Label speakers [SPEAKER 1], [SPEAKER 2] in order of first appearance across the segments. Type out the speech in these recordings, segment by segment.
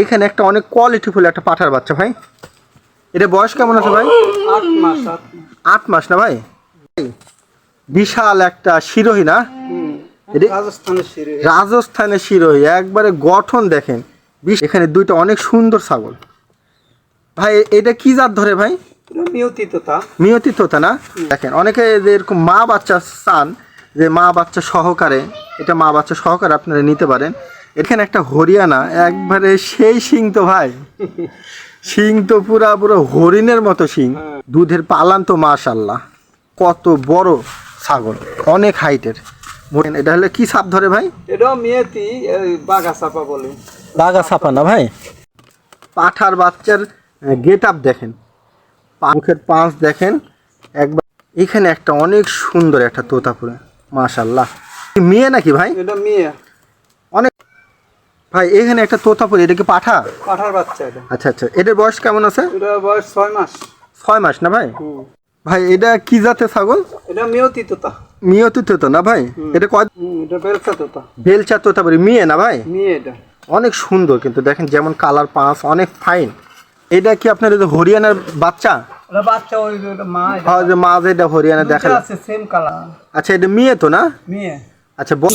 [SPEAKER 1] এখানে একটা অনেক কোয়ালিটি কোয়ালিটিফুল একটা পাঠার বাচ্চা ভাই। এটা বয়স কেমন আছে ভাই?
[SPEAKER 2] আট মাস আট মাস।
[SPEAKER 1] না ভাই? বিশাল একটা শিরোহী না?
[SPEAKER 2] রাজস্থানের
[SPEAKER 1] শিরোহী। একবারে গঠন দেখেন। এখানে দুইটা অনেক সুন্দর ছাগল। ভাই এটা কি জাত ধরে ভাই?
[SPEAKER 2] তোতা
[SPEAKER 1] না? দেখেন অনেকে এরকম মা বাচ্চা চান যে মা বাচ্চা সহকারে এটা মা বাচ্চা সহকারে আপনারা নিতে পারেন। এখানে একটা হরিয়ানা একবারে সেই শিং তো ভাই। শিং তো পুরা পুরো হরিণের মতো শিং। দুধের পালান তো মাশাল্লাহ কত বড় ছাগল অনেক হাইটের এটা হলে কি সাপ ধরে ভাই?
[SPEAKER 2] এটাও মেয়েতি বাঘা চাপা বলে।
[SPEAKER 1] বাগা ছাপা না ভাই? পাঠার বাচ্চার গেট আপ দেখেন। মুখের পাঁচ দেখেন। একবার এখানে একটা অনেক সুন্দর একটা তোতাপুরে মাশাল্লাহ মেয়ে নাকি ভাই?
[SPEAKER 2] এটা মেয়ে।
[SPEAKER 1] ভাই এখানে একটা তোতাপুরে এটা কি পাঠা?
[SPEAKER 2] পাঠার বাচ্চা এটা।
[SPEAKER 1] আচ্ছা আচ্ছা এটার বয়স কেমন আছে?
[SPEAKER 2] এটা বয়স ছয় মাস।
[SPEAKER 1] ছয় মাস না ভাই?
[SPEAKER 2] হুম।
[SPEAKER 1] ভাই এটা কি জাতের ছাগল?
[SPEAKER 2] এটা মেয়তি তোতা।
[SPEAKER 1] মিয়তি তোতা না ভাই? এটা কয়
[SPEAKER 2] এটা বেলসা তোতা।
[SPEAKER 1] বেলচা তোতা তোতাপুরি মেয়ে না ভাই?
[SPEAKER 2] মেয়ে এটা।
[SPEAKER 1] অনেক সুন্দর কিন্তু দেখেন যেমন কালার পাঁচ অনেক ফাইন। এটা কি আপনার হরিয়ানার বাচ্চা?
[SPEAKER 2] বাচ্চা ওই মা এটা।
[SPEAKER 1] হ্যাঁ যেটা হরিয়ানা দেখাল।
[SPEAKER 2] আছে সেম কালার
[SPEAKER 1] আচ্ছা এটা মেয়ে তো না?
[SPEAKER 2] মেয়ে।
[SPEAKER 1] আচ্ছা বল-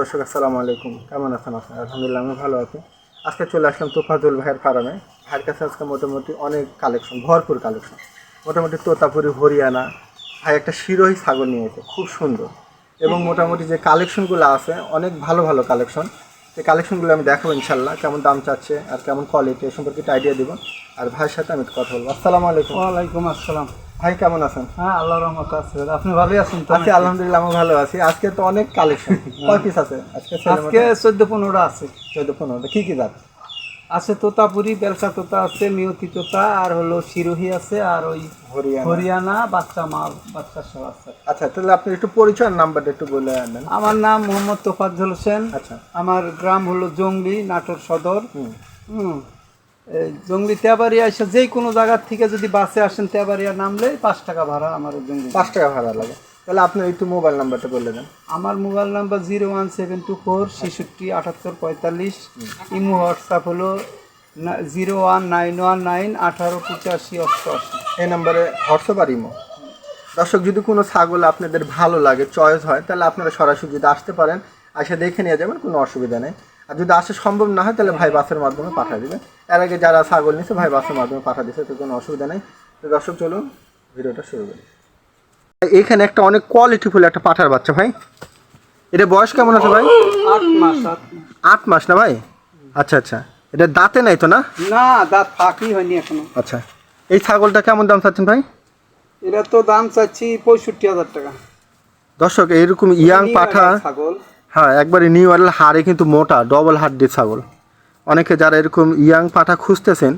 [SPEAKER 1] দর্শক, আসসালামু আলাইকুম। কেমন আছেন আপনি আলহামদুলিল্লাহ, আমি ভালো আছি। আজকে চলে আসলাম তোফাজুল ভাইয়ের ফার্মে। ভাইয়ের কাছে আজকে মোটামুটি অনেক কালেকশন, ভরপুর কালেকশন। মোটামুটি তোতাপুরি, হরিয়ানা। ভাই, একটা শিরোহী ছাগল নিয়েছে খুব সুন্দর। এবং মোটামুটি যে কালেকশনগুলো আছে, অনেক ভালো ভালো কালেকশন। সেই কালেকশনগুলো আমি দেখাবো ইনশাল্লাহ কেমন দাম চাচ্ছে আর কেমন কোয়ালিটি এ সম্পর্কে একটা আইডিয়া দিব। আর ভাইয়ের সাথে আমি কথা বলব। আসসালামু আলাইকুম।
[SPEAKER 2] ওয়ালাইকুম আসসালাম।
[SPEAKER 1] ভাই কেমন আছেন?
[SPEAKER 2] হ্যাঁ আল্লাহ রহমত আছে আপনি ভালোই আছেন তো?
[SPEAKER 1] আছি আলহামদুলিল্লাহ আমি ভালো আছি। আজকে তো অনেক কালেকশন কয় পিস আছে? আজকে
[SPEAKER 2] আজকে চোদ্দ পনেরোটা আছে।
[SPEAKER 1] চোদ্দ পনেরো। কি কি জাত
[SPEAKER 2] আছে তোতাপুরি বেলসা তোতা আছে মিয়তি তোতা আর হলো শিরোহি আছে আর ওই
[SPEAKER 1] হরিয়ানা।
[SPEAKER 2] বাচ্চা মা বাচ্চা সব আছে।
[SPEAKER 1] আচ্ছা তাহলে আপনি একটু পরিচয় নাম্বারটা একটু বলে দেন
[SPEAKER 2] আমার নাম মোহাম্মদ তোফাজ্জল হোসেন।
[SPEAKER 1] আচ্ছা।
[SPEAKER 2] আমার গ্রাম হলো জঙ্গলি নাটোর সদর।
[SPEAKER 1] হুম।
[SPEAKER 2] জঙ্গলি তেবাড়িয়া এসে যে কোনো জায়গার থেকে যদি বাসে আসেন তেবাড়িয়া নামলে পাঁচ টাকা ভাড়া আমার জঙ্গলি।
[SPEAKER 1] পাঁচ টাকা ভাড়া লাগে। তাহলে আপনি একটু মোবাইল নাম্বারটা বলে দেন।
[SPEAKER 2] আমার mobile number zero one seven two four ছেষট্টি আটাত্তর পঁয়তাল্লিশ। ইমো হোয়াটসঅ্যাপ হলো zero one nine one nine আঠারো পঁচাশি অষ্টআশি।
[SPEAKER 1] এই নাম্বারে হোয়াটসঅ্যাপ আর ইমো। দর্শক যদি কোনো ছাগল আপনাদের ভালো লাগে চয়েস হয় তাহলে আপনারা সরাসরি যদি আসতে পারেন এসে দেখে নিয়ে যাবেন কোনো অসুবিধা নেই। আর যদি আসা সম্ভব না হয় তাহলে ভাই বাসের মাধ্যমে পাঠিয়ে দেবেন। এর আগে যারা ছাগল নিচ্ছে ভাই বাসের মাধ্যমে পাঠিয়ে দিচ্ছে তো কোনো অসুবিধা নেই। তো দর্শক চলুন ভিডিওটা শুরু করি। এখানে একটা অনেক কোয়ালিটিফুল একটা পাঠার বাচ্চা ভাই। এটা বয়স কেমন আছে ভাই?
[SPEAKER 2] আট মাস আট মাস।
[SPEAKER 1] আট মাস না ভাই? আচ্ছা আচ্ছা। এটা দাঁতে নাই তো না?
[SPEAKER 2] না দাঁত ফাঁকি হয়নি এখনও।
[SPEAKER 1] আচ্ছা। এই ছাগলটা কেমন দাম চাচ্ছেন ভাই?
[SPEAKER 2] এটা তো দাম চাচ্ছি পঁয়ষট্টি হাজার টাকা।
[SPEAKER 1] দর্শক এইরকম ইয়াং পাঠা
[SPEAKER 2] ছাগল।
[SPEAKER 1] হ্যাঁ একবারে নিউ ইয়ারের হাড়ে কিন্তু মোটা ডবল হাড্ডির ছাগল। অনেকে যারা এরকম ইয়াং পাঠা খুঁজতেছেন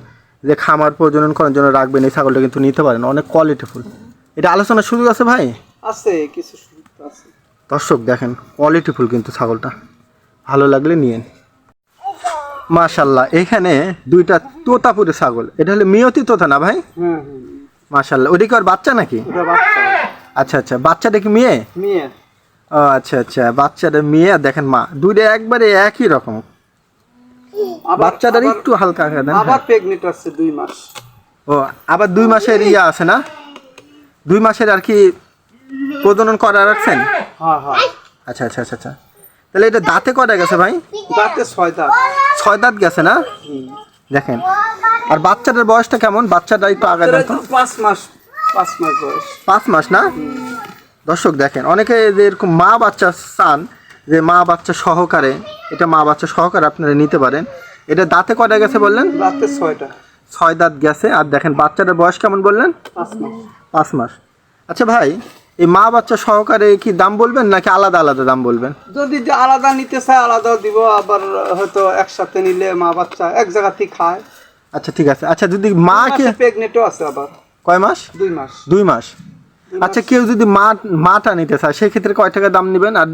[SPEAKER 1] যে খামার প্রজনন করার জন্য রাখবেন এই ছাগলটা কিন্তু নিতে পারেন অনেক কোয়ালিটিফুল এটা আলোচনার সুযোগ আছে ভাই?
[SPEAKER 2] আছে কিছু সুবিধা আছে।
[SPEAKER 1] দর্শক দেখেন কোয়ালিটিফুল কিন্তু ছাগলটা। ভালো লাগলে নিয়েন। মাশাল্লাহ এখানে দুইটা তোতাপুরি ছাগল। এটা হলো মিয়তি তোতা না ভাই? মাশাল্লাহ ওটা কি আর বাচ্চা নাকি? আচ্ছা আচ্ছা বাচ্চাটা কি মেয়ে?
[SPEAKER 2] মেয়ে।
[SPEAKER 1] ও আচ্ছা আচ্ছা। বাচ্চাটা মেয়ে আর দেখেন মা দুইটা একবারে একই রকম। বাচ্চাটার একটু হালকা হালকা দেন
[SPEAKER 2] আবার প্রেগনেন্ট আছে দুই মাস।
[SPEAKER 1] ও আবার দুই মাসের ইয়া আছে না? দুই মাসের আর কি প্রজনন করা রাখছেন?
[SPEAKER 2] হ্যাঁ হ্যাঁ।
[SPEAKER 1] আচ্ছা আচ্ছা আচ্ছা আচ্ছা। তাহলে এটা দাঁতে কটা গেছে ভাই?
[SPEAKER 2] দাঁতে ছয় দাঁত।
[SPEAKER 1] ছয় দাঁত গেছে না? দেখেন। আর বাচ্চাটার বয়সটা কেমন? বাচ্চাটা একটু আগে
[SPEAKER 2] পাঁচ মাস পাঁচ মাস বয়স।
[SPEAKER 1] পাঁচ মাস না? দর্শক দেখেন অনেকে এরকম মা বাচ্চা চান যে মা বাচ্চা সহকারে এটা মা বাচ্চা সহকারে আপনারা নিতে পারেন। এটা দাঁতে কয়টা গেছে বললেন?
[SPEAKER 2] রাতে ছয়টা।
[SPEAKER 1] ছয় দাঁত গেছে। আর দেখেন বাচ্চাটার বয়স কেমন বললেন?
[SPEAKER 2] পাঁচ মাস।
[SPEAKER 1] আচ্ছা ভাই এই মা বাচ্চা সহকারে কি দাম বলবেন নাকি আলাদা আলাদা দাম বলবেন?
[SPEAKER 2] যদি আলাদা নিতে চায় আলাদাও দিব আবার হয়তো একসাথে নিলে মা বাচ্চা এক জায়গাতেই খায়।
[SPEAKER 1] আচ্ছা ঠিক আছে। আচ্ছা যদি মাকে
[SPEAKER 2] প্রেগনেন্টও আছে আবার।
[SPEAKER 1] কয় মাস?
[SPEAKER 2] দুই মাস।
[SPEAKER 1] দুই মাস। আচ্ছা কেউ যদি মা মাটা নিতে চায় সেক্ষেত্রে কয় টাকা দাম নেবেন? আর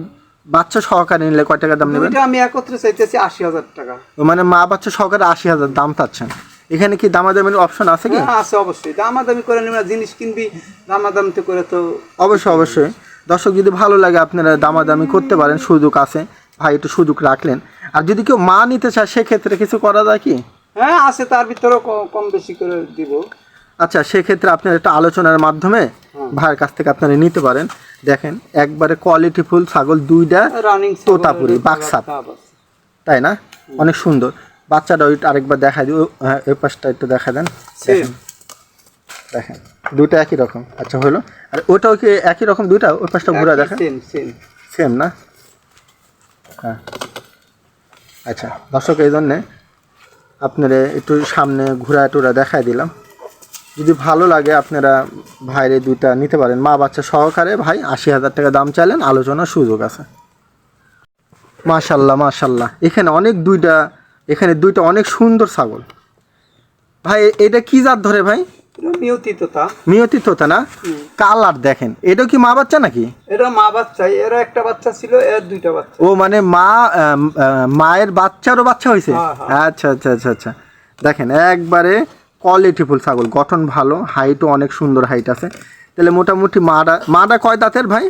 [SPEAKER 1] বাচ্চা সহকারে নিলে কয় টাকা দাম নেবেন?
[SPEAKER 2] আমি একত্রে চাইতেছি আশি হাজার টাকা।
[SPEAKER 1] মানে মা বাচ্চা সহকারে আশি হাজার দাম চাচ্ছেন। এখানে কি দামাদামির অপশন আছে কি?
[SPEAKER 2] হ্যাঁ আছে অবশ্যই। দামাদামি করে নিবে জিনিস কিনবি দামাদামিতে করে তো
[SPEAKER 1] অবশ্যই অবশ্যই। দর্শক যদি ভালো লাগে আপনারা দামাদামি করতে পারেন সুযোগ আছে। ভাই একটু সুযোগ রাখলেন। আর যদি কেউ মা নিতে চায় সেক্ষেত্রে কিছু করা যায় কি?
[SPEAKER 2] হ্যাঁ আছে তার ভিতরেও কম বেশি করে দিব।
[SPEAKER 1] আচ্ছা সেক্ষেত্রে আপনার একটা আলোচনার মাধ্যমে ভাইয়ের কাছ থেকে আপনারা নিতে পারেন। দেখেন একবারে কোয়ালিটি ফুল ছাগল দুইটা
[SPEAKER 2] রানিং
[SPEAKER 1] তোতাপুরি, বাক্সাত। তাই না? অনেক সুন্দর। বাচ্চাটা ওই আরেকবার দেখা দিই। হ্যাঁ ওই পাশটা একটু দেখা দেন। দেখেন। দেখেন দুইটা একই রকম। আচ্ছা হলো। আর ওটাও কি একই রকম দুইটা? ওই পাশটা ঘুরে দেখেন।
[SPEAKER 2] সেম
[SPEAKER 1] না? হ্যাঁ। আচ্ছা দর্শক এই জন্যে আপনারা একটু সামনে ঘোরা টুরা দেখাই দিলাম। যদি ভালো লাগে আপনারা ভাইরে দুইটা নিতে পারেন। মা বাচ্চা সহকারে ভাই আশি হাজার টাকা দাম চাইলেন আলোচনার সুযোগ আছে। মাশাল্লাহ মাশাল্লাহ। এখানে অনেক দুইটা এখানে দুইটা অনেক সুন্দর ছাগল। ভাই এটা কি জাত ধরে ভাই? মিয়তি তোতা না? কালার দেখেন। এটা কি মা বাচ্চা নাকি?
[SPEAKER 2] এরা মা বাচ্চা এরা একটা বাচ্চা ছিল এর দুইটা বাচ্চা।
[SPEAKER 1] ও মানে মা মায়ের বাচ্চারও বাচ্চা হয়েছে
[SPEAKER 2] হ্যাঁ, হ্যাঁ।
[SPEAKER 1] আচ্ছা আচ্ছা আচ্ছা আচ্ছা। দেখেন একবারে কোয়ালিটিফুল ছাগল। গঠন ভালো হাইটও অনেক সুন্দর হাইট আছে। তাহলে মোটামুটি মাটা মাটা কয় দাঁতের ভাই?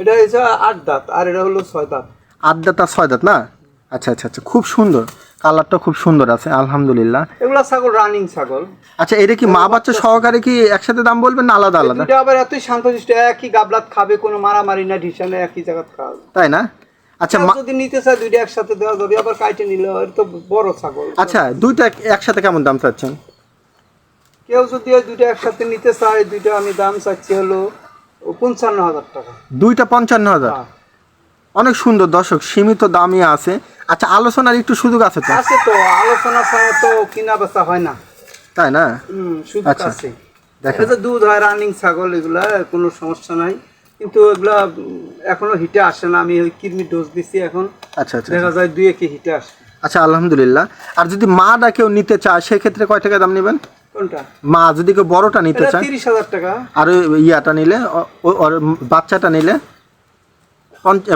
[SPEAKER 2] এটা হয়েছে আট দাঁত আর এটা হলো ছয় দাঁত।
[SPEAKER 1] আট দাঁত আর ছয় দাঁত না? আচ্ছা আচ্ছা আচ্ছা খুব সুন্দর। কালারটা খুব সুন্দর আছে আলহামদুলিল্লাহ।
[SPEAKER 2] এগুলা ছাগল রানিং ছাগল।
[SPEAKER 1] আচ্ছা এটা কি মা বাচ্চা সহকারে কি একসাথে দাম বলবেন না আলাদা আলাদা?
[SPEAKER 2] দুইটা আবার এতই শান্তশিষ্ট একই গাবলাত খাবে কোনো মারামারি না ঢিসানে একই জায়গাত খাবে
[SPEAKER 1] তাই না? আচ্ছা
[SPEAKER 2] যদি নিতে চায় দুইটা একসাথে দেওয়া যাবে আবার কাইটে নিলে এটা তো বড় ছাগল।
[SPEAKER 1] আচ্ছা দুইটা একসাথে কেমন দাম চাচ্ছেন?
[SPEAKER 2] কেউ যদি ওই দুইটা একসাথে নিতে চায় দুইটা আমি দাম চাচ্ছি হলো পঞ্চান্ন হাজার টাকা।
[SPEAKER 1] দুইটা পঞ্চান্ন হাজার?
[SPEAKER 2] হ্যাঁ।
[SPEAKER 1] অনেক সুন্দর দর্শক সীমিত দামই আছে। আচ্ছা আলোচনার একটু সুযোগ আছে তো?
[SPEAKER 2] আছে তো আলোচনা ছাড়া তো কিনা বেচা হয় না।
[SPEAKER 1] তাই না?
[SPEAKER 2] সুযোগ
[SPEAKER 1] আচ্ছা।
[SPEAKER 2] আছে। এটা তো দুধ হয় রানিং ছাগল এগুলা কোনো সমস্যা নাই। কিন্তু এগুলা এখনও হিটে আসে না। আমি ওই কৃমি ডোজ দিছি এখন।
[SPEAKER 1] আচ্ছা আচ্ছা
[SPEAKER 2] দেখা যায় দুই একে হিটে আসে।
[SPEAKER 1] আচ্ছা আলহামদুলিল্লাহ। আর যদি মাটা কেউ নিতে চায় সেক্ষেত্রে কয় টাকা দাম নেবেন? মা যদি কেউ বড়টা নিতে চায়
[SPEAKER 2] তিরিশ হাজার টাকা।
[SPEAKER 1] আর ইয়াটা নিলে বাচ্চাটা নিলে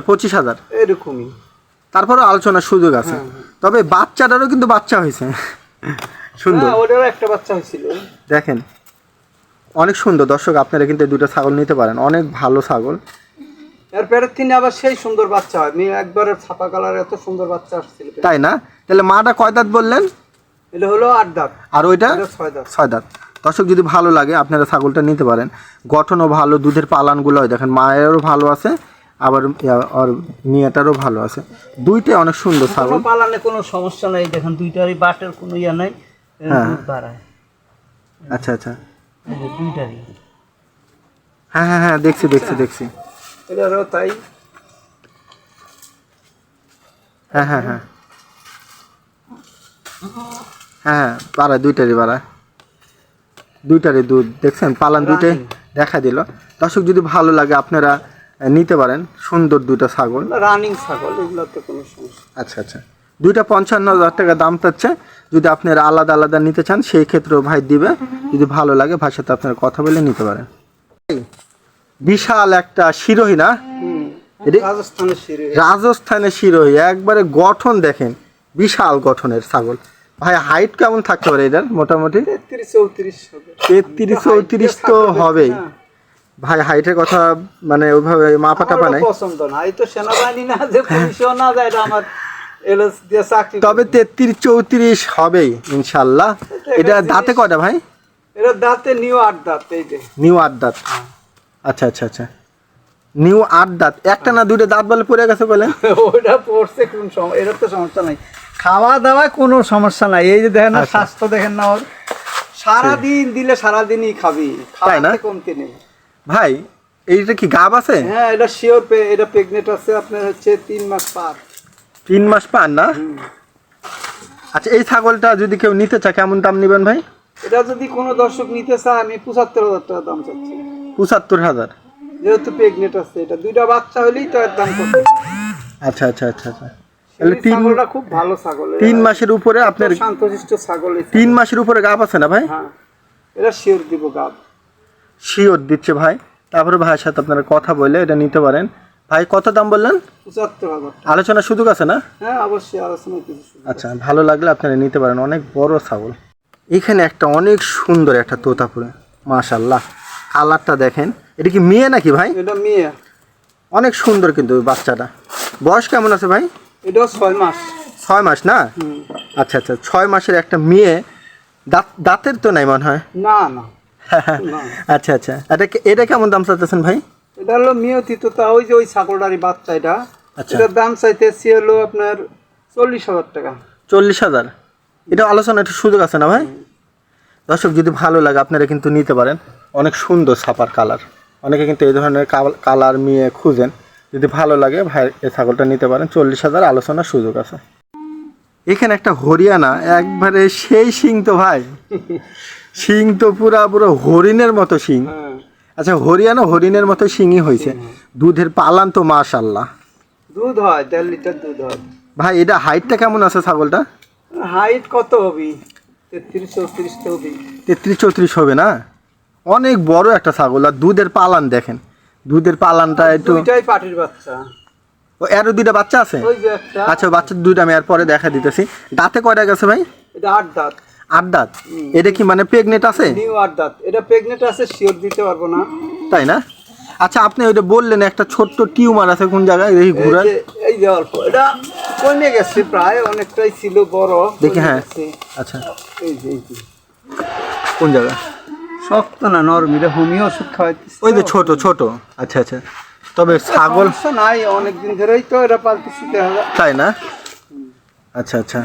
[SPEAKER 1] পঁচিশ হাজার।
[SPEAKER 2] এরকমই।
[SPEAKER 1] তারপরে আলোচনার সুযোগ আছে। তবে বাচ্চাটারও কিন্তু বাচ্চা হয়েছে। সুন্দর।
[SPEAKER 2] হ্যাঁ ওটারও একটা বাচ্চা হয়েছিল।
[SPEAKER 1] দেখেন অনেক সুন্দর। দর্শক আপনারা কিন্তু দুটো ছাগল নিতে পারেন। অনেক ভালো ছাগল।
[SPEAKER 2] এর পেটের থেকে আবার সেই সুন্দর বাচ্চা হয়। একবারে ছাপা কালার এত সুন্দর বাচ্চা আসছিল
[SPEAKER 1] তাই না? তাহলে মাটা কয় দাঁত বললেন?
[SPEAKER 2] এটা হলো আট দাঁত।
[SPEAKER 1] আর ওইটা?
[SPEAKER 2] ছয় দাঁত।
[SPEAKER 1] দর্শক যদি ভালো লাগে আপনারা ছাগলটা নিতে পারেন। গঠনও ভালো দুধের পালানগুলো হয়। দেখেন মায়েরও ভালো আছে আবার ওর মেয়েটারও ভালো আছে। দুইটাই অনেক সুন্দর ছাগল।
[SPEAKER 2] পালানে কোনো সমস্যা নাই। দেখেন দুইটারই বাটের কোনো ইয়া নাই
[SPEAKER 1] হ্যাঁ।
[SPEAKER 2] দুধ বাড়ায়।
[SPEAKER 1] আচ্ছা আচ্ছা।
[SPEAKER 2] দুইটারই।
[SPEAKER 1] হ্যাঁ হ্যাঁ হ্যাঁ দেখছি দেখছি দেখছি।
[SPEAKER 2] এটারও তাই।
[SPEAKER 1] হ্যাঁ হ্যাঁ হ্যাঁ। হ্যাঁ বাড়ায় দুইটারই বাড়ায় দুইটারই দুধ দেখছেন? পালান দুইটাই দেখা দিল। দর্শক যদি ভালো লাগে আপনারা নিতে পারেন। সুন্দর দুইটা ছাগল।
[SPEAKER 2] রানিং ছাগল এগুলোতে কোনো সমস্যা
[SPEAKER 1] আচ্ছা আচ্ছা। দুইটা পঞ্চান্ন হাজার টাকা দাম চাচ্ছে। যদি আপনারা আলাদা আলাদা নিতে চান সেই ক্ষেত্রেও ভাই দিবে। যদি ভালো লাগে ভাইয়ের সাথে আপনারা কথা বলে নিতে পারেন। বিশাল একটা শিরোহী না?
[SPEAKER 2] রাজস্থানের
[SPEAKER 1] শিরোহী। একবারে গঠন দেখেন। বিশাল গঠনের ছাগল। ভাই হাইট কেমন থাকতে পারে এটার? মোটামুটি?
[SPEAKER 2] তেত্রিশ চৌত্রিশ
[SPEAKER 1] তো হবেই। ভাই হাইটের কথা মানে ওইভাবে মাপা টাপা নাই
[SPEAKER 2] পছন্দ না। এই তো সেনাবাহিনী না যে পুলিশও না যায় এটা আমার এলএস দিয়ে চাকরি
[SPEAKER 1] তবে তেত্রিশ চৌত্রিশ হবেই ইনশাল্লাহ। এটা দাঁতে কটা ভাই?
[SPEAKER 2] এটা দাঁতে নিউ আট দাঁত এই যে।
[SPEAKER 1] নিউ আট দাঁত। আচ্ছা আচ্ছা আচ্ছা। নিউ আট দাঁত। একটা না দুটো দাঁত বলে পড়ে গেছে বলে?
[SPEAKER 2] ওইটা পড়ছে কোন সময়? এটার তো সমস্যা নাই। খাওয়া দাওয়া কোনো সমস্যা নাই। এই যে দেখেন না
[SPEAKER 1] আচ্ছা।
[SPEAKER 2] স্বাস্থ্য দেখেন না ওর। সারাদিন দিলে সারাদিনই খাবি।
[SPEAKER 1] তাই না?
[SPEAKER 2] কমতে নেই।
[SPEAKER 1] ভাই এইটা কি গাব আছে?
[SPEAKER 2] হ্যাঁ এটা শিওর এটা প্রেগনেন্ট আছে আপনার হচ্ছে তিন মাস পার।
[SPEAKER 1] তিন মাস পার না? আচ্ছা এই ছাগলটা যদি কেউ নিতে চায় কেমন দাম নেবেন ভাই?
[SPEAKER 2] এটা যদি কোনো দর্শক নিতে চায় আমি পঁচাত্তর হাজার টাকা দাম চাচ্ছি।
[SPEAKER 1] পঁচাত্তর হাজার?
[SPEAKER 2] যেহেতু প্রেগনেন্ট আছে এটা দুইটা বাচ্চা হলেই তো এর দাম কত
[SPEAKER 1] আচ্ছা আচ্ছা আচ্ছা আচ্ছা। তিন
[SPEAKER 2] খুব ভালো ছাগল
[SPEAKER 1] তিন মাসের উপরে আপনার
[SPEAKER 2] শান্তশিষ্ট ছাগল
[SPEAKER 1] তিন মাসের উপরে গাব আছে না ভাই?
[SPEAKER 2] হ্যাঁ এটা শিওর দিব গাব।
[SPEAKER 1] শিওর দিচ্ছে ভাই। তারপরে ভাইয়ের সাথে আপনারা কথা বলে এটা নিতে পারেন। ভাই কত দাম বললেন?
[SPEAKER 2] পঁচাত্তর হাজার টাকা।
[SPEAKER 1] সুযোগ আছে না?
[SPEAKER 2] হ্যাঁ অবশ্যই আলোচনা
[SPEAKER 1] আচ্ছা ভালো লাগলে আপনারা নিতে পারেন। অনেক বড় ছাগল। এখানে একটা অনেক সুন্দর একটা তোতাপুরে। মাশাল্লাহ কালারটা দেখেন। এটা কি মেয়ে নাকি ভাই?
[SPEAKER 2] এটা মেয়ে।
[SPEAKER 1] অনেক সুন্দর কিন্তু বাচ্চাটা। বয়স কেমন আছে ভাই?
[SPEAKER 2] এটাও ছয় মাস।
[SPEAKER 1] ছয় মাস না? আচ্ছা আচ্ছা ছয় মাসের একটা মেয়ে দাঁত দাঁতের তো নাই মনে হয়?
[SPEAKER 2] না না।
[SPEAKER 1] আচ্ছা আচ্ছা। এটা এটা কেমন দাম চাইতেছেন ভাই?
[SPEAKER 2] এটা হলো মিয়তি তো তা ওই যে ওই ছাগলটারই বাচ্চা এটা।
[SPEAKER 1] আচ্ছা।
[SPEAKER 2] এটার দাম চাইতেছি হলো আপনার চল্লিশ হাজার টাকা।
[SPEAKER 1] চল্লিশ হাজার? এটা আলোচনা একটু সুযোগ আছে না ভাই? দর্শক যদি ভালো লাগে আপনারা কিন্তু নিতে পারেন। অনেক সুন্দর ছাপার কালার। অনেকে কিন্তু এই ধরনের কালার নিয়ে খুঁজেন। যদি ভালো লাগে ভাই এই ছাগলটা নিতে পারেন। চল্লিশ হাজার আলোচনার সুযোগ আছে। এখানে একটা হরিয়ানা একবারে সেই শিং তো ভাই। শিং তো পুরা পুরো হরিণের মতো শিং।
[SPEAKER 2] হ্যাঁ।
[SPEAKER 1] আচ্ছা হরিয়ানা হরিণের মতো শিংই হয়েছে। দুধের পালান তো মাশাল্লাহ
[SPEAKER 2] দুধ হয় দেড় লিটার দুধ হয়।
[SPEAKER 1] ভাই এটা হাইটটা কেমন আছে ছাগলটা?
[SPEAKER 2] হাইট কত হবে? তেত্রিশ চৌত্রিশ হবে।
[SPEAKER 1] তেত্রিশ চৌত্রিশ হবে না? অনেক বড় একটা ছাগল আর দুধের পালান দেখেন। দুধের পালানটা একটু
[SPEAKER 2] দুইটাই পাটির বাচ্চা।
[SPEAKER 1] ও এরও দুইটা বাচ্চা আছে?
[SPEAKER 2] ওই যে একটা।
[SPEAKER 1] আচ্ছা বাচ্চার দুইটা আমি আর পরে দেখা দিতেছি। দাঁতে কয়টা গেছে ভাই?
[SPEAKER 2] এটা আট দাঁত।
[SPEAKER 1] আট দাঁত? এটা কি মানে প্রেগনেন্ট আছে?
[SPEAKER 2] নিউ আট দাঁত। এটা প্রেগনেন্ট আছে শিওর দিতে পারব না।
[SPEAKER 1] তাই না? আচ্ছা আপনি ওইটা বললেন একটা ছোট্ট টিউমার আছে কোন জায়গায়?
[SPEAKER 2] এই
[SPEAKER 1] ঘুরার
[SPEAKER 2] যে এই যে অল্প। এটা কমে গেছে প্রায় অনেকটাই ছিল বড়
[SPEAKER 1] দেখি হ্যাঁ। আচ্ছা।
[SPEAKER 2] এই যে এই যে।
[SPEAKER 1] কোন জায়গায়
[SPEAKER 2] শক্ত না নরম এটা হোমিও ওষুধ খাওয়াইতেছে
[SPEAKER 1] ওই যে। ছোট ছোট। আচ্ছা আচ্ছা। তবে ছাগল
[SPEAKER 2] সমস্যা নাই অনেকদিন ধরেই তো এটা পালতেছি দেখা
[SPEAKER 1] তাই না? আচ্ছা আচ্ছা।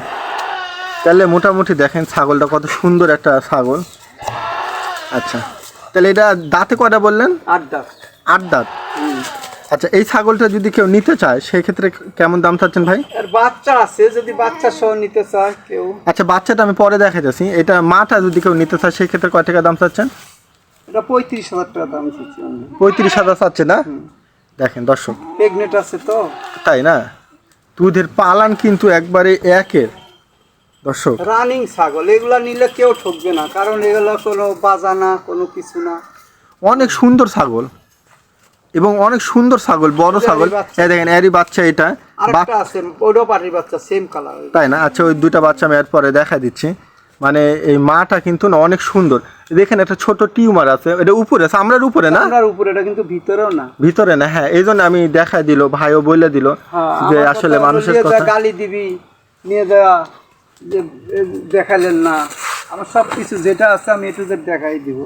[SPEAKER 1] তাহলে মোটামুটি দেখেন ছাগলটা কত সুন্দর একটা ছাগল। আচ্ছা। তাহলে এটা দাঁতে কটা বললেন?
[SPEAKER 2] আট দাঁত।
[SPEAKER 1] আট দাঁত। আচ্ছা এই ছাগলটা যদি কেউ নিতে চায় সেই ক্ষেত্রে কেমন দাম চাচ্ছেন ভাই?
[SPEAKER 2] আর বাচ্চা আছে যদি বাচ্চা সহ নিতে চায় কেউ।
[SPEAKER 1] আচ্ছা বাচ্চাটা আমি পরে দেখাইতেছি। এটা মাটা যদি কেউ নিতে চায় সেই ক্ষেত্রে কয় টাকা দাম চাচ্ছেন?
[SPEAKER 2] এটা পঁয়ত্রিশ হাজার টাকা দাম চাচ্ছি আমি।
[SPEAKER 1] পঁয়ত্রিশ হাজার চাচ্ছে না? দেখেন দর্শক।
[SPEAKER 2] প্রেগনেন্ট আছে তো?
[SPEAKER 1] তাই না? দুধের পালান কিন্তু একবারে একের। দর্শক।
[SPEAKER 2] রানিং ছাগল এগুলা নিলে কেউ ঠকবে না কারণ এগুলো কোনো বাজানা কোনো কিছু না।
[SPEAKER 1] অনেক সুন্দর ছাগল। এবং অনেক সুন্দর ছাগল বড় ছাগল। এই দেখেন এরই বাচ্চা এটা।
[SPEAKER 2] আরেকটা আছে পাটির বাচ্চা সেম কালার
[SPEAKER 1] তাই না? আচ্ছা ওই দুইটা বাচ্চা আমি এর পরে দেখা দিচ্ছি। মানে এই মাটা কিন্তু না অনেক সুন্দর। দেখেন একটা ছোট টিউমার আছে এটা উপরে চামড়ার উপরে না?
[SPEAKER 2] আপনার উপরে এটা কিন্তু ভিতরেও না।
[SPEAKER 1] ভিতরে না হ্যাঁ এই জন্য আমি দেখা দিল ভাইও বলে দিল
[SPEAKER 2] হ্যাঁ,
[SPEAKER 1] যে আসলে মানুষের কথা।
[SPEAKER 2] গালি দিবি নিয়ে দেওয়া যে দেখালেন না। আমার সব কিছু যেটা আছে আমি একটু দেখাই দিব।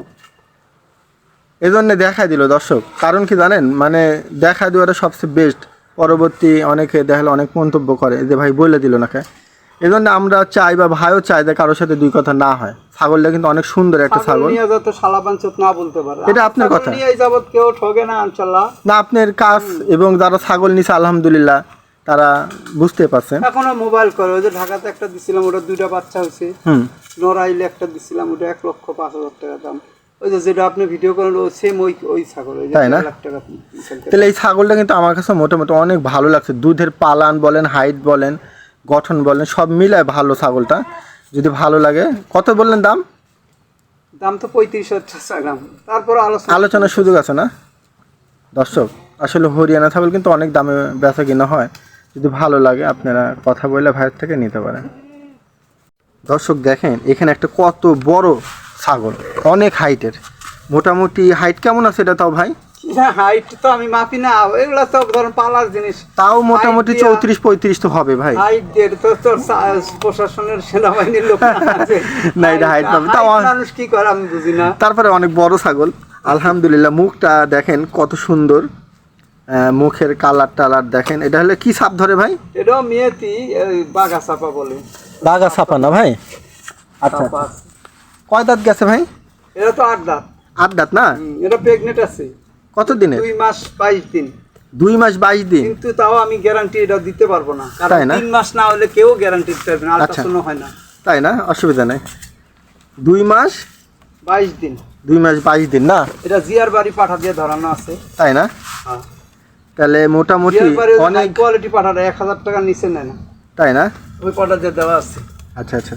[SPEAKER 1] এই জন্য দেখা দিল দর্শক। কারণ কি জানেন? মানে দেখা দেওয়াটা সবচেয়ে বেস্ট পরবর্তী অনেকে দেখালে অনেক মন্তব্য করে যে ভাই বলে দিল নাকি? এই জন্য আমরা চাই বা ভাইও চাই যে কারোর সাথে দুই কথা না হয়। ছাগলটা কিন্তু অনেক সুন্দর একটা
[SPEAKER 2] ছাগল না বলতে পারে।
[SPEAKER 1] এটা আপনার কথা।
[SPEAKER 2] যাবত কেউ ঠগে না
[SPEAKER 1] না আপনার কাজ এবং যারা ছাগল নিছে আলহামদুলিল্লাহ তারা বুঝতে পারছেন।
[SPEAKER 2] এখনও মোবাইল করে। ওই যে ঢাকাতে একটা দিছিলাম ওটা দুইটা বাচ্চা হয়েছে
[SPEAKER 1] হুম।
[SPEAKER 2] নড়াইলে একটা দিছিলাম ওটা এক লক্ষ পাঁচ হাজার টাকা দাম। ওই যে যেটা আপনি ভিডিও করেন ও সেম ওই ওই ছাগল
[SPEAKER 1] তাই না? তাহলে এই ছাগলটা কিন্তু আমার কাছে মোটামুটি অনেক ভালো লাগছে। দুধের পালান বলেন হাইট বলেন গঠন বলেন সব মিলায় ভালো ছাগলটা। যদি ভালো লাগে কত বললেন দাম?
[SPEAKER 2] দাম তো পঁয়ত্রিশ টাকা তারপর আলোচনা
[SPEAKER 1] আলোচনার সুযোগ আছে না? দর্শক আসলে হরিয়ানা ছাগল কিন্তু অনেক দামে বেচা কিনা হয়। যদি ভালো লাগে আপনারা কথা বলে ভাইয়ের থেকে নিতে পারেন। দর্শক দেখেন এখানে একটা কত বড় ছাগল অনেক হাইটের মোটামুটি হাইট কেমন আছে এটা তাও ভাই?
[SPEAKER 2] হাইট তো আমি মাপি না এগুলো তো ধরুন পালার জিনিস।
[SPEAKER 1] তাও মোটামুটি চৌত্রিশ পঁয়ত্রিশ তো হবে ভাই।
[SPEAKER 2] হাইট তো তোর প্রশাসনের সেনাবাহিনীর লোক
[SPEAKER 1] না, এটা height পাবে। তাও
[SPEAKER 2] মানুষ কি করে আমি বুঝি না।
[SPEAKER 1] তারপরে অনেক বড় ছাগল। আলহামদুলিল্লাহ মুখটা দেখেন কত সুন্দর। মুখের কালার টালার দেখেন। এটা হলে কি সাপ ধরে ভাই?
[SPEAKER 2] এটাও মেয়েতি এই বাঘা চাপা বলে।
[SPEAKER 1] বাঘা ছাপা না ভাই? আচ্ছা
[SPEAKER 2] আছে।
[SPEAKER 1] কয় দাঁত গেছে ভাই?
[SPEAKER 2] এটা তো আট দাঁত।
[SPEAKER 1] আট দাঁত না?
[SPEAKER 2] এটা প্রেগনেন্ট আছে।
[SPEAKER 1] কত দিনের?
[SPEAKER 2] দুই মাস বাইশ দিন।
[SPEAKER 1] দুই মাস বাইশ দিন।
[SPEAKER 2] কিন্তু তাও আমি গ্যারান্টি এটা দিতে পারব না।
[SPEAKER 1] তাই না?
[SPEAKER 2] তিন মাস না হলে কেউ গ্যারান্টি দিতে পারবে না
[SPEAKER 1] আচ্ছা।
[SPEAKER 2] আলট্রাসাউন্ড হয় না।
[SPEAKER 1] তাই না? অসুবিধা নেই। দুই মাস?
[SPEAKER 2] বাইশ দিন।
[SPEAKER 1] দুই মাস বাইশ দিন না?
[SPEAKER 2] এটা জিয়ার বাড়ি পাঠা দিয়ে ধরানো আছে।
[SPEAKER 1] তাই না?
[SPEAKER 2] হ্যাঁ।
[SPEAKER 1] তাহলে মোটামুটি অনেক
[SPEAKER 2] অনেক কোয়ালিটি পাঠাটা এক হাজার টাকার নিচে নেয় না।
[SPEAKER 1] তাই না?
[SPEAKER 2] ওই পাঠা দিয়ে দেওয়া আছে।
[SPEAKER 1] আচ্ছা আচ্ছা।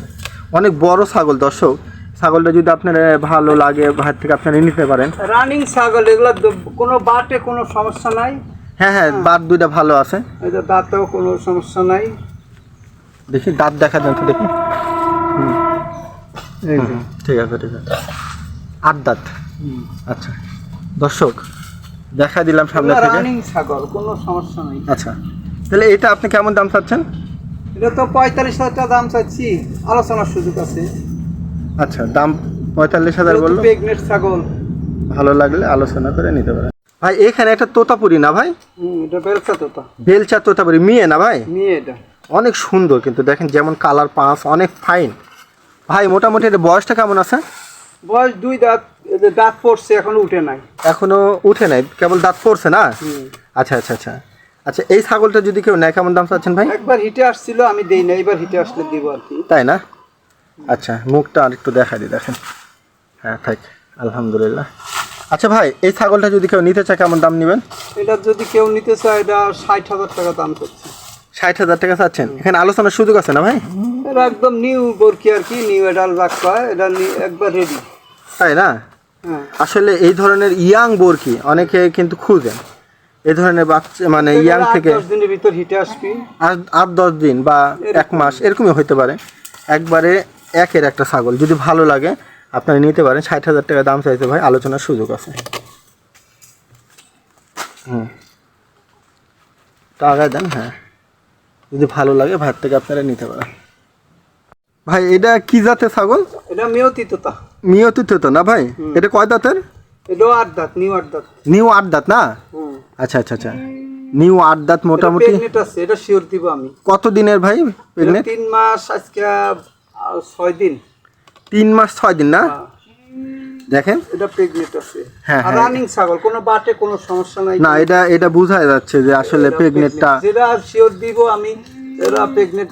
[SPEAKER 1] অনেক বড় ছাগল দর্শক। ছাগলটা যদি আপনার ভালো লাগে ভাত থেকে আপনারা নিতে পারেন।
[SPEAKER 2] রানিং ছাগল এগুলো কোনো বাটে কোনো সমস্যা নাই।
[SPEAKER 1] হ্যাঁ হ্যাঁ বাদ দুইটা ভালো আছে।
[SPEAKER 2] এটা দাঁতেও কোনো সমস্যা নাই।
[SPEAKER 1] দেখি দাঁত দেখা তো দেখি। ঠিক আছে ঠিক আছে। আট দাঁত। আচ্ছা। দর্শক দেখা দিলাম সামনে থেকে।
[SPEAKER 2] রানিং ছাগল কোনো সমস্যা নাই।
[SPEAKER 1] আচ্ছা। তাহলে এটা আপনি কেমন দাম চাচ্ছেন?
[SPEAKER 2] এটা তো পঁয়তাল্লিশ হাজার টাকা দাম চাচ্ছি। আলোচনার সুযোগ আছে।
[SPEAKER 1] আচ্ছা দাম পঁয়তাল্লিশ হাজার বলল।
[SPEAKER 2] প্রেগনেন্ট ছাগল।
[SPEAKER 1] ভালো লাগলে আলোচনা করে নিতে পারেন। ভাই এখানে একটা তোতাপুরি না ভাই?
[SPEAKER 2] এটা বেলসা তো তা
[SPEAKER 1] বেলচা তোতাপুরি মেয়ে না ভাই?
[SPEAKER 2] নিয়ে এটা।
[SPEAKER 1] অনেক সুন্দর কিন্তু দেখেন যেমন কালার পাঁচ অনেক ফাইন। ভাই মোটামুটি এটা বয়সটা কেমন আছে?
[SPEAKER 2] বয়স দুই দাঁত যে দাঁত পড়ছে এখনও উঠে নাই।
[SPEAKER 1] এখনও উঠে নাই কেবল দাঁত পড়ছে না। আচ্ছা আচ্ছা আচ্ছা। আচ্ছা এই ছাগলটা যদি কেউ নেয় কেমন দাম চাচ্ছেন ভাই?
[SPEAKER 2] একবার হিটে আসছিল আমি দেই না এবার হিটে আসলে দিব আর কি।
[SPEAKER 1] তাই না? আচ্ছা মুখটা আর একটু দেখা দিই দেখেন। হ্যাঁ থাক আলহামদুলিল্লাহ। আচ্ছা ভাই এই ছাগলটা যদি কেউ নিতে চায় কেমন দাম নেবেন?
[SPEAKER 2] এটা যদি কেউ নিতে চায় এটা ষাট হাজার টাকা দাম করছে।
[SPEAKER 1] ষাট হাজার টাকা চাচ্ছেন? এখানে আলোচনার সুযোগ আছে না ভাই?
[SPEAKER 2] এটা একদম নিউ বরকি আর কি নিউ এডাল রাখা এটা একবার রেডি
[SPEAKER 1] তাই না?
[SPEAKER 2] হ্যাঁ।
[SPEAKER 1] আসলে এই ধরনের ইয়াং বোরকি অনেকে কিন্তু খুঁজেন এই ধরনের বাচ্চা মানে ইয়াং থেকে
[SPEAKER 2] দিনের ভিতর হিটে আসবি।
[SPEAKER 1] আট আট দশ দিন বা এক মাস এরকমই হতে পারে। একবারে একের একটা ছাগল। যদি ভালো লাগে আপনারা নিতে পারেন। ষাট হাজার টাকা দাম চাইতে ভাই আলোচনার সুযোগ আছে। হুম। টাকা দেন হ্যাঁ। যদি ভালো লাগে ভাত থেকে আপনারা নিতে পারেন। ভাই এটা কি জাতের ছাগল?
[SPEAKER 2] এটা মেয়তি তোতা
[SPEAKER 1] মিয়তিত তো না ভাই? এটা কয় দাঁতের?
[SPEAKER 2] এটাও আট দাঁত নিউ আট দাঁত।
[SPEAKER 1] নিউ আট দাঁত না? আচ্ছা আচ্ছা আচ্ছা। নিউ আট দাঁত মোটামুটি।
[SPEAKER 2] এটা শিওর দিব আমি।
[SPEAKER 1] কত দিনের ভাই
[SPEAKER 2] তিন মাস আজকে ছয় দিন।
[SPEAKER 1] তিন মাস ছয় দিন না?
[SPEAKER 2] হ্যাঁ,
[SPEAKER 1] দেখেন।
[SPEAKER 2] এটা প্রেগনেন্ট আছে।
[SPEAKER 1] হ্যাঁ, হ্যাঁ।
[SPEAKER 2] রানিং ছাগল কোনো বাটে কোনো সমস্যা নাই।
[SPEAKER 1] না এটা এটা বোঝা যাচ্ছে যে আসলে প্রেগনেন্টটা।
[SPEAKER 2] যেটা শিওর দিব আমি এরা প্রেগনেন্ট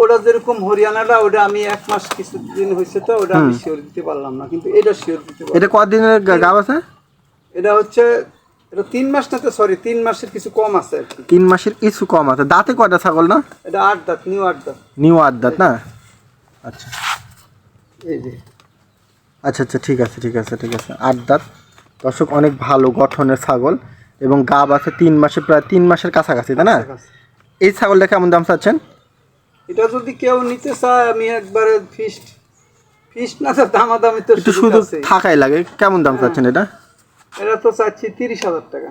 [SPEAKER 2] ওটা যেরকম হরিয়ানাটা ওটা আমি এক মাস কিছুদিন হয়েছে তো ওটা আমি শিওর দিতে পারলাম না কিন্তু এটা শিওর দিতে পারলাম।
[SPEAKER 1] এটা কদিনের গাব আছে?
[SPEAKER 2] এটা হচ্ছে এটা তিন মাস না তো সরি তিন মাসের কিছু কম আছে আর কি।
[SPEAKER 1] তিন মাসের কিছু কম আছে। দাঁতে কয়টা ছাগল না?
[SPEAKER 2] এটা আট দাঁত নিউ আট দাঁত।
[SPEAKER 1] নিউ আট দাঁত না? আচ্ছা।
[SPEAKER 2] এই যে।
[SPEAKER 1] আচ্ছা আচ্ছা ঠিক আছে ঠিক আছে ঠিক আছে। আট দাঁত দর্শক অনেক ভালো গঠনের ছাগল এবং গাব আছে তিন মাসে প্রায় তিন মাসের কাছাকাছি তাই না? এই ছাগলটা কেমন দাম চাচ্ছেন?
[SPEAKER 2] এটা যদি কেউ নিতে চায় আমি একবারে ফিস্ট ফিস্ট না তো দামাদামি তো
[SPEAKER 1] একটু শুধু থাকাই লাগে। কেমন দাম চাচ্ছেন এটা?
[SPEAKER 2] এটা তো চাচ্ছি তিরিশ হাজার টাকা।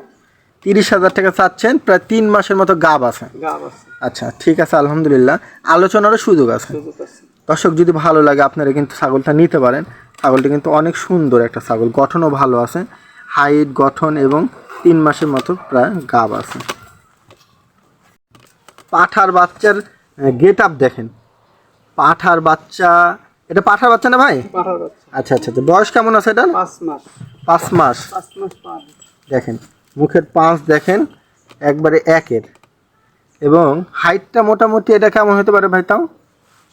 [SPEAKER 1] তিরিশ হাজার টাকা চাচ্ছেন প্রায় তিন মাসের মতো গাব আছে।
[SPEAKER 2] গাব আছে।
[SPEAKER 1] আচ্ছা ঠিক আছে আলহামদুলিল্লাহ। আলোচনারও সুযোগ আছে।
[SPEAKER 2] সুযোগ আছে।
[SPEAKER 1] দর্শক যদি ভালো লাগে আপনারা কিন্তু ছাগলটা নিতে পারেন। ছাগলটা কিন্তু অনেক সুন্দর একটা ছাগল। গঠনও ভালো আছে। হাইট গঠন এবং তিন মাসের মতো প্রায় গাব আছে। পাঠার বাচ্চার গেট আপ দেখেন। পাঠার বাচ্চা এটা পাঠার বাচ্চা না ভাই? আচ্ছা আচ্ছা আচ্ছা। বয়স কেমন আছে এটা
[SPEAKER 2] পাঁচ মাস।
[SPEAKER 1] দেখেন মুখের পাঁচ দেখেন একবারে একের। এবং হাইটটা মোটামুটি এটা কেমন হতে পারে ভাই তাও?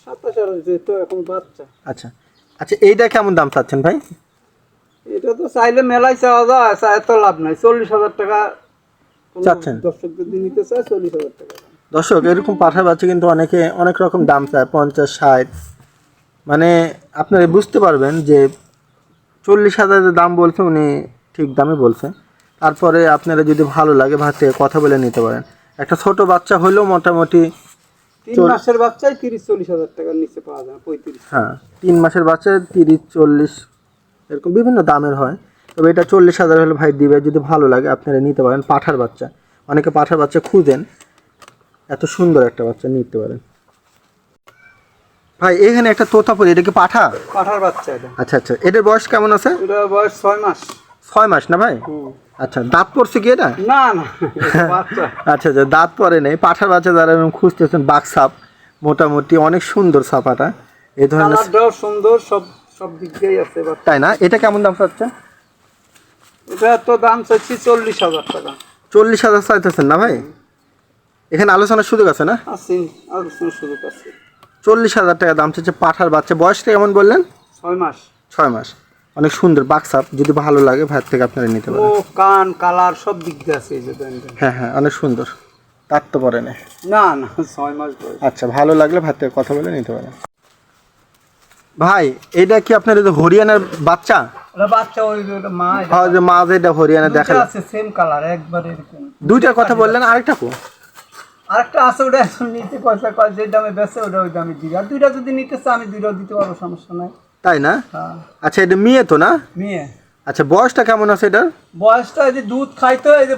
[SPEAKER 2] সাতাশ আর যেহেতু এখন বাচ্চা।
[SPEAKER 1] আচ্ছা। আচ্ছা এইটা কেমন দাম চাচ্ছেন ভাই?
[SPEAKER 2] এটা তো চাইলে মেলায় চাওয়া যায় চায় তো লাভ নাই। চল্লিশ হাজার টাকা
[SPEAKER 1] চাচ্ছেন?
[SPEAKER 2] দর্শক যদি নিতে চায় চল্লিশ হাজার টাকা
[SPEAKER 1] দর্শক এরকম পাঠার বাচ্চা কিন্তু অনেকে অনেক রকম দাম চায় পঞ্চাশ ষাট। মানে আপনারা বুঝতে পারবেন যে চল্লিশ হাজারের দাম বলছে উনি ঠিক দামে বলছে। তারপরে আপনারা যদি ভালো লাগে ভাতে কথা বলে নিতে পারেন। একটা ছোট বাচ্চা হলেও মোটামুটি
[SPEAKER 2] তিন মাসের বাচ্চায় তিরিশ চল্লিশ হাজার টাকার নিচে পাওয়া যায় পঁয়ত্রিশ।
[SPEAKER 1] হ্যাঁ তিন মাসের বাচ্চা তিরিশ চল্লিশ এরকম বিভিন্ন দামের হয়। তবে এটা চল্লিশ হাজার হলে ভাই দিবে যদি ভালো লাগে আপনারা নিতে পারেন পাঠার বাচ্চা। অনেকে পাঠার বাচ্চা খুঁজেন এত সুন্দর একটা বাচ্চা নিতে পারেন। ভাই এখানে একটা তোতাপুরি এটা কি পাঠা?
[SPEAKER 2] পাঠার বাচ্চা এটা।
[SPEAKER 1] আচ্ছা আচ্ছা এটার বয়স কেমন আছে?
[SPEAKER 2] এটা বয়স ছয় মাস।
[SPEAKER 1] ছয় মাস না ভাই? আচ্ছা দাঁত পড়ছে কি এটা?
[SPEAKER 2] না না
[SPEAKER 1] আচ্ছা আচ্ছা দাঁত পরে নেই। পাঠার বাচ্চা যারা খুঁজতেছেন বাঘ সাপ মোটামুটি অনেক সুন্দর সাপাটা এই ধরনের
[SPEAKER 2] সুন্দর সব সব দিক দিয়েই আছে
[SPEAKER 1] তাই না? এটা কেমন দাম চাচ্ছে?
[SPEAKER 2] এটা তো দাম চাচ্ছি চল্লিশ হাজার টাকা।
[SPEAKER 1] চল্লিশ হাজার চাইতেছেন না ভাই? এখানে আলোচনার সুযোগ আছে না?
[SPEAKER 2] আছে আলোচনার সুযোগ আছে।
[SPEAKER 1] চল্লিশ হাজার টাকা দাম চাচ্ছে পাঠার বাচ্চা। বয়সটা কেমন বললেন?
[SPEAKER 2] ছয় মাস।
[SPEAKER 1] ছয় মাস। অনেক সুন্দর বাক্সাপ যদি ভালো লাগে ভাইয়ের থেকে আপনারা নিতে
[SPEAKER 2] ও
[SPEAKER 1] পারেন
[SPEAKER 2] কান কালার সব দিক দিয়ে আছে এই যে।
[SPEAKER 1] হ্যাঁ হ্যাঁ অনেক সুন্দর। তার তো পরে না
[SPEAKER 2] না না ছয় মাস বয়স।
[SPEAKER 1] আচ্ছা ভালো লাগলে ভাইয়ের থেকে কথা বলে নিতে পারেন। ভাই এটা কি আপনার এই যে হরিয়ানার বাচ্চা?
[SPEAKER 2] ওটা বাচ্চা ওই যে ওটা মা এটা
[SPEAKER 1] হ্যাঁ যে মা যেটা হরিয়ানা
[SPEAKER 2] দুইটা
[SPEAKER 1] দেখাল।
[SPEAKER 2] আছে সেম কালার একবার এরকম।
[SPEAKER 1] দুইটার কথা বললেন আরেকটা কো।
[SPEAKER 2] আরেকটা আছে ওটা এখন নিতে পয়সা কয় যে দামে বেচে ওটা ওই দামে দিবে। আর দুইটা যদি নিতে চায় আমি দুইটাও দিতে পারব সমস্যা নাই।
[SPEAKER 1] তাই না?
[SPEAKER 2] হ্যাঁ।
[SPEAKER 1] আচ্ছা এটা মেয়ে তো না?
[SPEAKER 2] মেয়ে।
[SPEAKER 1] আচ্ছা বয়সটা কেমন আছে এটার?
[SPEAKER 2] বয়সটা এই যে দুধ খাইতো এই যে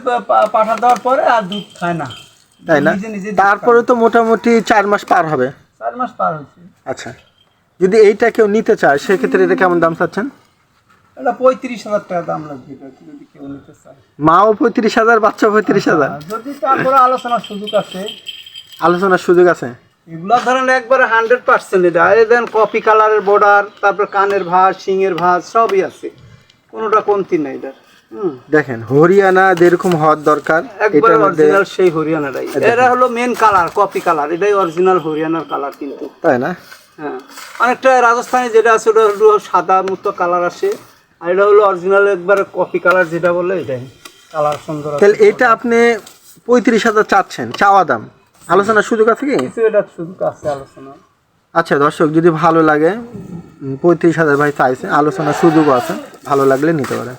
[SPEAKER 2] পাঠা দেওয়ার পরে আর দুধ খায় না।
[SPEAKER 1] তাই না? তারপরে তো মোটামুটি চার মাস পার হবে।
[SPEAKER 2] চার মাস পার হয়েছে।
[SPEAKER 1] আচ্ছা যদি এইটা কেউ নিতে চায় সেক্ষেত্রে এটা কেমন দাম চাচ্ছেন?
[SPEAKER 2] এটা পঁয়ত্রিশ হাজার টাকা দাম লাগবে যদি কেউ নিতে চায়।
[SPEAKER 1] মাও পঁয়ত্রিশ হাজার বাচ্চা পঁয়ত্রিশ হাজার?
[SPEAKER 2] যদি তারপরে আলোচনার সুযোগ আছে।
[SPEAKER 1] আলোচনার সুযোগ আছে?
[SPEAKER 2] এগুলো ধরেন একবারে হান্ড্রেড পার্সেন্ট এটা। এই দেন কপি কালারের বর্ডার তারপর কানের ভাঁজ শিঙের ভাঁজ সবই আছে। কোনোটা কমতি নেই এটার।
[SPEAKER 1] দেখেন হরিয়ানা যেরকম হওয়ার দরকার
[SPEAKER 2] একবারে অরিজিনাল সেই হরিয়ানাটাই। এটা হলো মেন কালার কপি কালার এটাই অরিজিনাল হরিয়ানার কালার কিন্তু।
[SPEAKER 1] তাই না?
[SPEAKER 2] হ্যাঁ। অনেকটা রাজস্থানে যেটা আছে ওটা হলো সাদা মতো কালার আসে। আর এটা হলো অরিজিনাল একবারে কপি কালার যেটা বলে এটাই। কালার সুন্দর
[SPEAKER 1] তাহলে এটা আপনি পঁয়ত্রিশ হাজার চাচ্ছেন চাওয়া দাম। আলোচনার সুযোগ আছে কি?
[SPEAKER 2] কিছু এটা সুযোগ আছে আলোচনা
[SPEAKER 1] আচ্ছা দর্শক যদি ভালো লাগে পঁয়ত্রিশ হাজার ভাই চাইছে আলোচনার সুযোগও আছে ভালো লাগলে নিতে পারেন